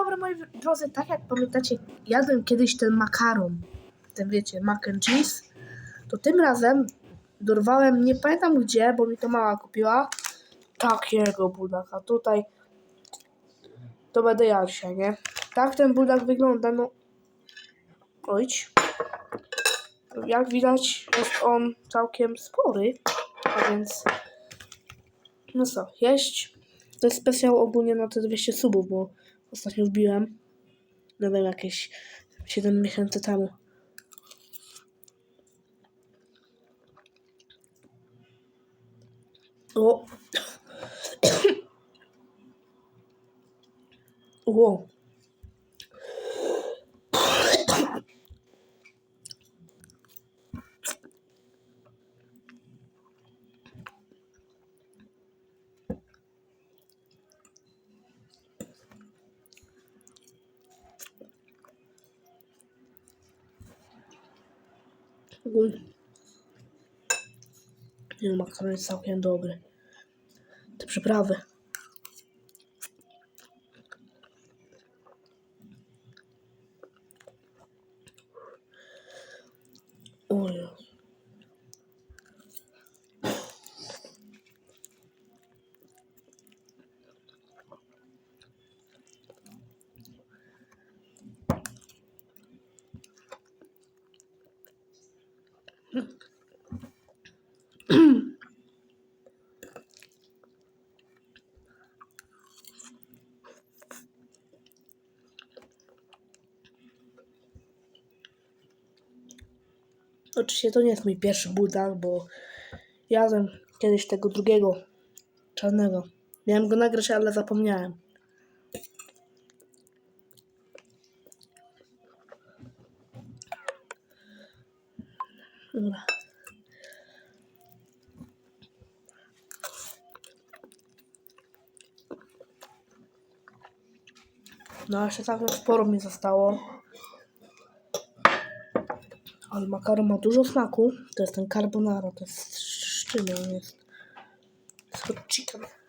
dobry moi drodzy, tak jak pamiętacie, jadłem kiedyś ten makaron, ten wiecie, mac and cheese, to tym razem dorwałem, nie pamiętam gdzie, bo mi to mama kupiła, takiego buldaka. Tutaj to będę ja dzisiaj, nie? Tak ten buldak wygląda, no. Ojdź. Jak widać, jest on całkiem spory, a więc. No co, jeść. To jest specjal ogólnie na te 200 subów, bo ostatnio wbiłem. Nie wiem, jakieś 7 miesięcy temu. O! O! Ogólnie. Nie no, makaron jest całkiem dobry. Te przyprawy. O Jezu. Oczywiście to nie jest mój pierwszy budak, bo jadłem kiedyś tego drugiego czarnego. Miałem go nagrać, ale zapomniałem. Dobra. No, jeszcze całkiem sporo mi zostało. Ale makaron ma dużo smaku. To jest ten carbonara. To jest z czym on jest? Z.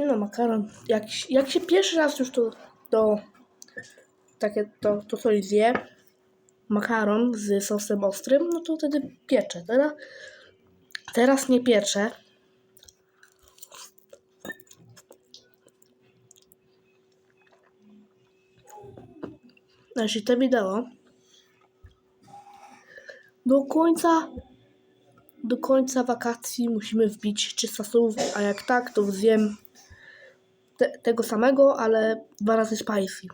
Nie no, makaron. Jak, jak się pierwszy raz już to do takie to, to coś zje, makaron z sosem ostrym, no to wtedy piecze. Teraz, teraz nie. No, jeśli to wideo do końca do końca wakacji musimy wbić 300 słów, a jak tak, to zjem te, tego samego, ale dwa razy spicy,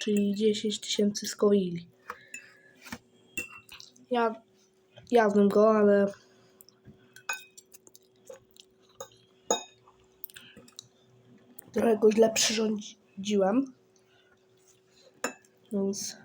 czyli 10 tysięcy skowili. Ja jadłem go, ale trochę go źle przyrządziłem, więc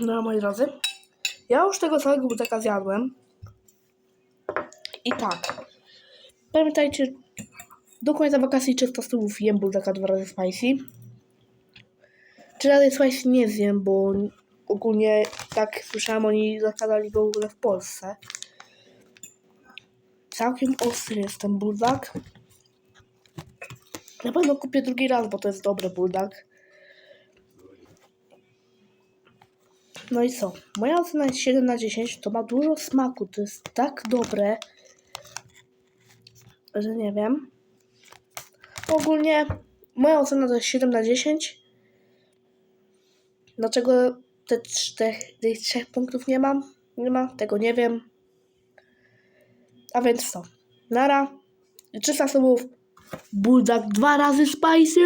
No, moi drodzy, ja już tego całego buteka zjadłem. I tak, pamiętajcie, do końca wakacji 300 stóp jem buteka dwa razy spicy. Trzy razy spicy nie zjem, bo ogólnie, tak słyszałem, oni zakazali go w ogóle w Polsce. całkiem ostry jest ten buldak. Na pewno kupię drugi raz, bo to jest dobry buldak. No i co? Moja ocena jest 7 na 10. To ma dużo smaku. To jest tak dobre, że nie wiem. Ogólnie moja ocena to jest 7 na 10. Dlaczego te czterech, tych trzech punktów nie mam? Nie ma, tego nie wiem. A więc co? Nara. 300 subów. Bulldog dwa razy spicy.